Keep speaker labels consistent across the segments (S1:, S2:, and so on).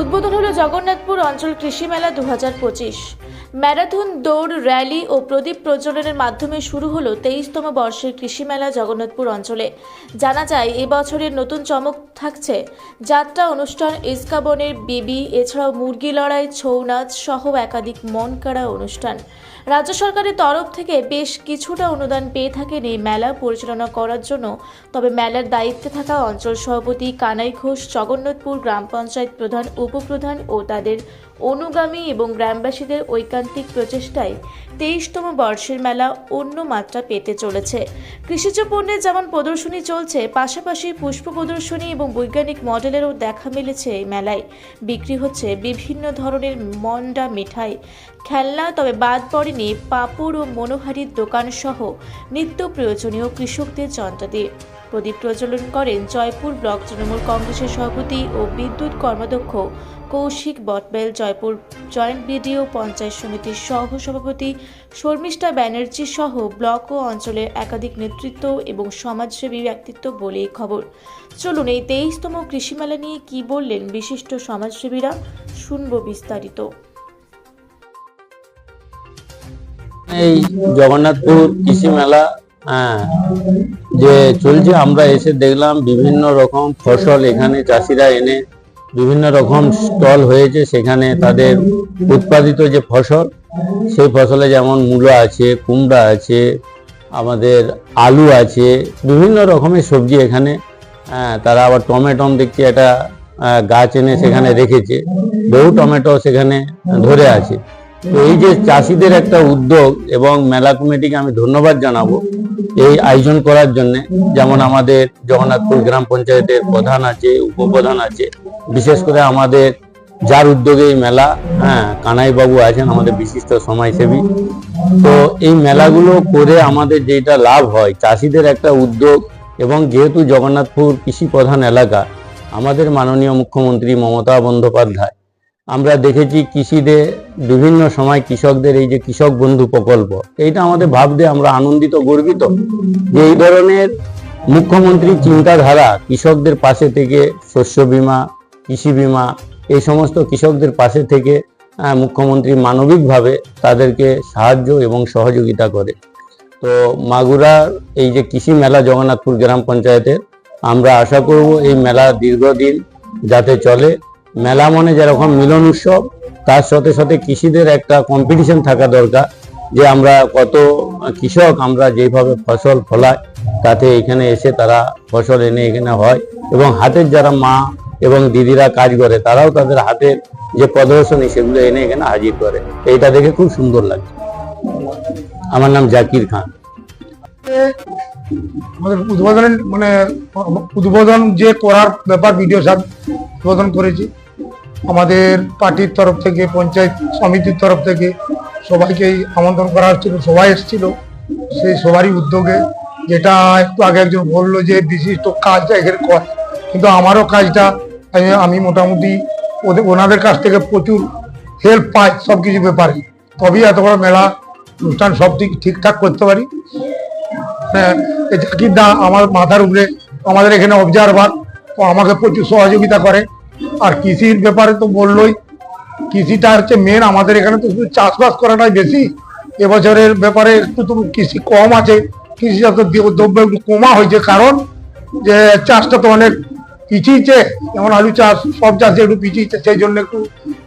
S1: উদ্বোধন হলো জগন্নাথপুর অঞ্চল কৃষি মেলা দু হাজার পঁচিশ। ম্যারাথন, দৌড়, র্যালি ও প্রদীপ প্রজ্বলনের মাধ্যমে শুরু হলো তেইশতম বর্ষের কৃষি মেলা জগন্নাথপুর অঞ্চলে। জানা যায় এবছরের নতুন চমক থাকছে যাত্রা অনুষ্ঠান, ইস্কাবনের বিবি, এছাড়াও মুরগি লড়াই ছৌ নাচ সহ একাধিক মন কাড়া অনুষ্ঠান। রাজ্য সরকারের তরফ থেকে বেশ কিছুটা অনুদান পেয়ে থাকেন এই মেলা পরিচালনা করার জন্য। তবে মেলার দায়িত্বে থাকা অঞ্চল সভাপতি কানাই ঘোষ, জগন্নাথপুর গ্রাম পঞ্চায়েত প্রধান, উপপ্রধান ও তাদের অনুগামী এবং গ্রামবাসীদের ঐকান্তিক প্রচেষ্টায় তেইশতম বর্ষের মেলা অন্য মাত্রা পেতে চলেছে। কৃষিজ পণ্যের যেমন প্রদর্শনী চলছে, পাশাপাশি পুষ্প প্রদর্শনী এবং বৈজ্ঞানিক মডেলেরও দেখা মিলেছে এই মেলায়। বিক্রি হচ্ছে বিভিন্ন ধরনের মন্ডা মিঠাই, খেলনা, তবে বাদ পড়েনি পাপড় ও মনোহারির দোকান সহ নিত্য প্রয়োজনীয় কৃষকদের যন্ত্রাদি প্রদীপ প্রজ্বলন করেন জয়পুর ব্লক তৃণমূল কংগ্রেসের সভাপতি ও বিদ্যুৎ কর্মাধ্যক্ষ কৌশিক বটবেল, জয়পুর জয়েন্ট বিডিও, পঞ্চায়েত সমিতির সহ সভাপতি শর্মিষ্ঠা ব্যানার্জি সহ ব্লক ও অঞ্চলের একাধিক নেতৃত্ব এবং সমাজসেবী ব্যক্তিত্ব বলেই খবর। চলুন এই তেইশতম কৃষি মেলা নিয়ে কি বললেন বিশিষ্ট সমাজসেবীরা, শুনব বিস্তারিত।
S2: এই জগন্নাথপুর কৃষি মেলা হ্যাঁ যে চলছে, আমরা এসে দেখলাম বিভিন্ন রকম ফসল এখানে চাষিরা এনে বিভিন্ন রকম স্টল হয়েছে, সেখানে তাদের উৎপাদিত যে ফসল, সেই ফসলে যেমন মূলো আছে, কুমড়া আছে, আমাদের আলু আছে, বিভিন্ন রকমের সবজি এখানে হ্যাঁ তারা আবার টমেটম দেখছি একটা গাছ এনে সেখানে রেখেছে। বহু টমেটো সেখানে ধরে আছে। তো এই যে চাষিদের একটা উদ্যোগ এবং মেলা কমিটিকে আমি ধন্যবাদ জানাব এই আয়োজন করার জন্য। যেমন আমাদের জগন্নাথপুর গ্রাম পঞ্চায়েতের প্রধান আছে, উপপ্রধান আছে। বিশেষ করে আমাদের যার উদ্যোগে এই মেলা হ্যাঁ কানাই বাবু আছেন, আমাদের বিশিষ্ট সমাজসেবী। তো এই মেলাগুলো করে আমাদের যেটা লাভ হয়, চাষিদের একটা উদ্যোগ এবং যেহেতু জগন্নাথপুর কৃষি প্রধান এলাকা, আমাদের মাননীয় মুখ্যমন্ত্রী মমতা বন্দ্যোপাধ্যায় আমরা দেখেছি কৃষিতে বিভিন্ন সময় কৃষকদের এই যে কৃষক বন্ধু প্রকল্প, এইটা আমাদের ভাবতে আমরা আনন্দিত, গর্বিত যে এই ধরনের মুখ্যমন্ত্রী চিন্তাধারা কৃষকদের পাশে থেকে, শস্য বীমা, কৃষি বিমা, এই সমস্ত কৃষকদের পাশে থেকে মুখ্যমন্ত্রী মানবিকভাবে তাদেরকে সাহায্য এবং সহযোগিতা করে। তো মাগুরার এই যে কৃষি মেলা জগন্নাথপুর গ্রাম পঞ্চায়েতের, আমরা আশা করব এই মেলা দীর্ঘদিন যাতে চলে। মেলা মনে যেরকম মিলন উৎসব, তার সাথে সাথে কৃষিদের একটা কম্পিটিশন থাকা দরকার, যে আমরা কত কৃষক, আমরা যেভাবে ফসল ফলাই তাতে এখানে এসে তারা ফসল এনে এখানে হয়। এবং হাতের যারা মা এবং দিদিরা কাজ করে, তারাও তাদের হাতের যে প্রদর্শনী, সেগুলো এনে এখানে হাজির করে। এইটা দেখে খুব সুন্দর লাগে আমার নাম জাকির খান।
S3: আমাদের উদ্বোধনের মানে উদ্বোধন যে করার ব্যাপার ভিডিও সাহেব উদ্বোধন করেছি। আমাদের পার্টির তরফ থেকে, পঞ্চায়েত সমিতির তরফ থেকে সবাইকেই আমন্ত্রণ করা হচ্ছিল, সবাই এসেছিল। সেই সবারই উদ্যোগে যেটা একটু আগে একজন বলল যে বিশিষ্ট কাজটা এখানে কর। কিন্তু আমারও কাজটা, আমি- মোটামুটি ওদের, ওনাদের কাছ থেকে প্রচুর হেল্প পাই সব কিছু ব্যাপারে। তবেই এত বড় মেলা, অনুষ্ঠান সব ঠিক, ঠিকঠাক করতে পারি। হ্যাঁ জাকির দা আমার মাথার উপরে, আমাদের এখানে অবজারভার ও আমাকে প্রচুর সহযোগিতা করে। আর কৃষির ব্যাপারে তো বললই, কৃষিটা হচ্ছে মেন আমাদের এখানে তো শুধু চাষবাস করাটাই বেশি। এবছরের ব্যাপারে একটু তো কৃষি কম আছে, কৃষিজাত দ্রব্য একটু কমা হয়েছে, কারণ যে চাষটা তো অনেক পিছিয়েছে, যেমন আলু চাষ, সব চাষে একটু পিছিয়েছে, সেই জন্য একটু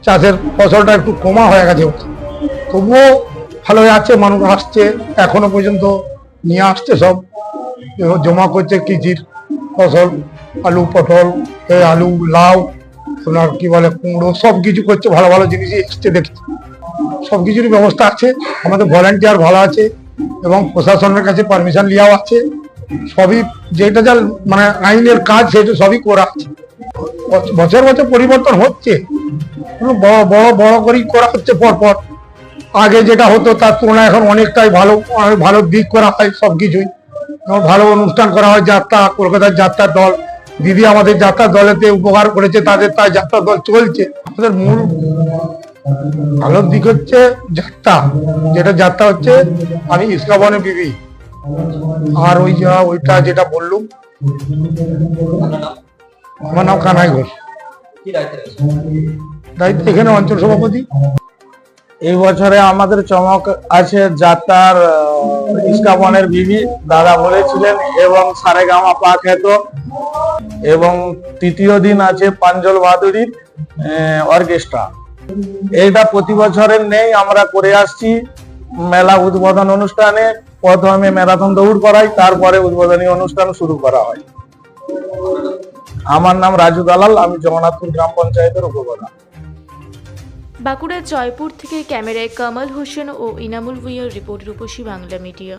S3: চাষের ফসলটা একটু কমা হয়ে গেছে। তবুও ভালো আছে, মানুষ আসছে, এখনও পর্যন্ত নিয়ে আসছে সব, জমা করছে কৃষির ফসল। আলু পটল আলু, লাউ আপনার কি বলে, কুমড়ো সব কিছু করছে, ভালো ভালো জিনিসই এসছে দেখছি। সব কিছুরই ব্যবস্থা আছে, আমাদের ভলেন্টিয়ার ভালো আছে, এবং প্রশাসনের কাছে পারমিশন নেওয়াও আছে। সবই যেটা যা মানে আইনের কাজ, সেটা সবই করা আছে। বছ- বছর বছর পরিবর্তন হচ্ছে বড় বড় বড় করেই করা হচ্ছে পর পর। আগে যেটা হতো, তার তুলনায় এখন অনেকটাই ভালো ভালো দিক করা হয় সব কিছুই ভালো অনুষ্ঠান করা হয় যাত্রা, কলকাতার যাত্রার দল দিদি আমাদের যাত্রা দলেতে উপকার করেছে, তাদের তাই যাত্রা দল চলছে। আমাদের মূল ভালো দিক হচ্ছে যাত্রা, যেটা যাত্রা হচ্ছে আমি ইসলামনে বিবি আর ওই যা, ওইটা যেটা বললুম, আমার নাম কানাই ঘোষ। দায়িত্বে এখানে অঞ্চল সভাপতি।
S4: এই বছরে আমাদের চমক আছে যাত্রার ইস্কাপনের বিবি দাদা। বলেছিলেন, এবং সারেগামা পা খ্যাত এবং তৃতীয় দিন আছে পাঞ্জল বাহাদুরির অর্কেস্ট্রা। এইটা প্রতি বছরের নেই, আমরা করে আসছি মেলা উদ্বোধন অনুষ্ঠানে। প্রথমে ম্যারাথন দৌড় করাই, তারপরে উদ্বোধনী অনুষ্ঠান শুরু করা হয়। আমার নাম রাজু দালাল, আমি জগন্নাথপুর গ্রাম পঞ্চায়েতের উপপ্রধান।
S1: বাঁকুড়ার জয়পুর থেকে ক্যামেরায় কামাল হোসেন ও ইনামুল ভুইয়ার রিপোর্ট রূপসী বাংলা মিডিয়া।